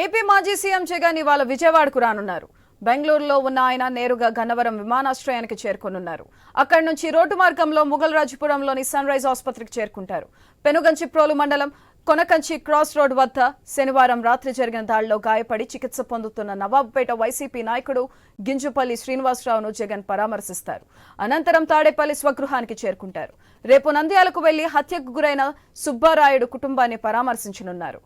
AP మాజీ CM Jagan ఇవాళ విజయవాడకు రానున్నారు. బెంగళూరులో ఉన్న ఆయన నేరుగా గన్నవరం విమానాశ్రయానికి చేరుకోనున్నారు. అక్కడి నుంచి రోడ్డు మార్గంలో ముగల్ రాజపురంలోని సన్ రైజ్ ఆసుపత్రికి చేరుకుంటారు. పెనుగంచిప్రోలు మండలం కొనకంచి క్రాస్ రోడ్ వద్ద శనివారం రాత్రి జరిగిన దాడిలో గాయపడి చికిత్స పొందుతున్న నవాబుపేట వైసీపీ నాయకుడు గింజుపల్లి శ్రీనివాసరావును జగన్ పరామర్శిస్తారు. అనంతరం తాడేపల్లి స్వగృహానికి చేరుకుంటారు. రేపు నంద్యాలకు వెళ్ళి హత్యకు గురైన సుబ్బారాయుడు కుటుంబాన్ని పరామర్శించనున్నారు.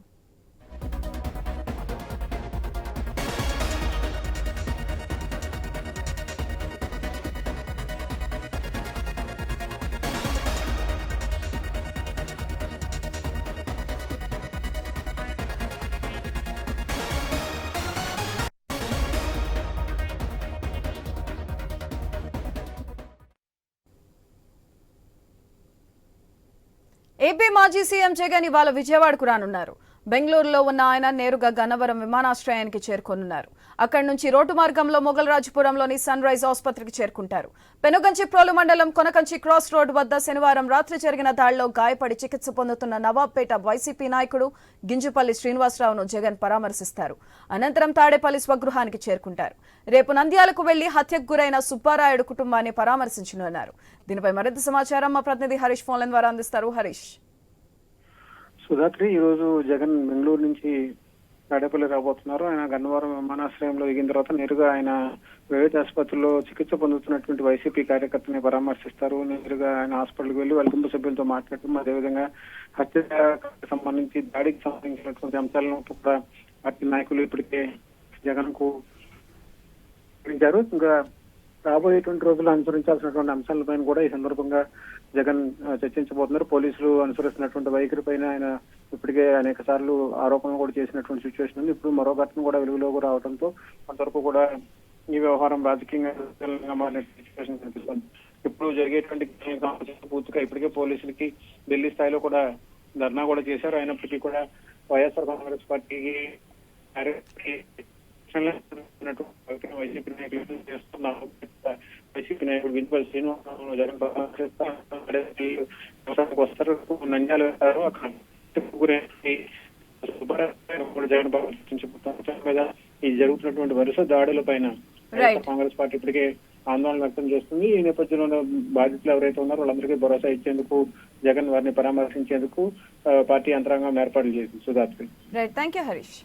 ఏపీ మాజీ సీఎం జగన్ ఇవాళ విజయవాడకు రానున్నారు. బెంగళూరులో ఉన్న ఆయన నేరుగా గన్నవరం విమానాశ్రయానికి చేరుకోనున్నారు. అక్కడి నుంచి రోడ్డు మార్గంలో మొగలరాజపురంలోని సన్ రైజ్ ఆసుపత్రికి చేరుకుంటారు. పెనుగంచిప్రోలు మండలం కొనకంచి క్రాస్ రోడ్ వద్ద శనివారం రాత్రి జరిగిన దాడిలో గాయపడి చికిత్స పొందుతున్న నవాబ్పేట వైసీపీ నాయకుడు గింజుపల్లి శ్రీనివాసరావును జగన్ పరామర్శిస్తారు. అనంతరం తాడేపల్లి స్వగృహానికి చేరుకుంటారు. రేపు నంద్యాలకు వెళ్ళి హత్యకు గురైన సుబ్బారాయుడు కుటుంబాన్ని పరామర్శించనున్నారు. దీనిపై మరింత సమాచారం మా ప్రతినిధి హరీష్ ఫోన్ల ద్వారా అందిస్తారు హరీష్. సుధాత్రి ఈ రోజు జగన్ బెంగళూరు నుంచి తాడేపల్లి రాబోతున్నారు. ఆయన గన్నవరం విమానాశ్రయంలో దిగిన తర్వాత నేరుగా ఆయన వివిధ ఆసుపత్రిలో చికిత్స పొందుతున్నటువంటి వైసీపీ కార్యకర్తని పరామర్శిస్తారు. నేరుగా ఆయన హాస్పిటల్కి వెళ్ళి వాళ్ళ కుటుంబ సభ్యులతో మాట్లాడటం అదేవిధంగా హత్యకు సంబంధించి దాడికి సంబంధించినటువంటి అంశాలను కూడా పార్టీ నాయకులు ఇప్పటికే జగన్కు ఇంకా రాబోయేటువంటి రోజుల్లో అనుసరించాల్సినటువంటి అంశాలపైన కూడా ఈ సందర్భంగా జగన్ చర్చించబోతున్నారు. పోలీసులు అనుసరిస్తున్నటువంటి వైఖరి పైన ఆయన ఇప్పటికే అనేక సార్లు ఆరోపణలు కూడా చేసినటువంటి సిచ్యువేషన్ ఉంది. ఇప్పుడు మరో ఘటన కూడా వెలుగులోకి రావడంతో కొంతవరకు కూడా ఈ వ్యవహారం రాజకీయంగా మారిన సిచ్యువేషన్ కనిపిస్తుంది. ఇప్పుడు జరిగేటువంటి పూర్తిగా ఇప్పటికే పోలీసులకి ఢిల్లీ స్థాయిలో కూడా ధర్నా కూడా చేశారు. అయినప్పటికీ కూడా వైఎస్ఆర్ కాంగ్రెస్ పార్టీకి వైసీపీ నాయకులు చేస్తున్నారు. వైసీపీ నాయకుడు విజయపల్లి శ్రీనివాసరావు జగన్ వస్తారు నంద్యాలు వెళ్తారు అక్కడ జగన్ పరామర్శించబోతున్నారు ఈ జరుగుతున్నటువంటి వరుస దాడుల పైన కాంగ్రెస్ పార్టీ ఇప్పటికే ఆందోళన వ్యక్తం చేస్తుంది ఈ నేపథ్యంలో బాధితులు ఎవరైతే ఉన్నారో వాళ్ళందరికీ భరోసా ఇచ్చేందుకు జగన్ వారిని పరామర్శించేందుకు పార్టీ యంత్రాంగం ఏర్పాట్లు చేసింది Sudhatri right thank you Harish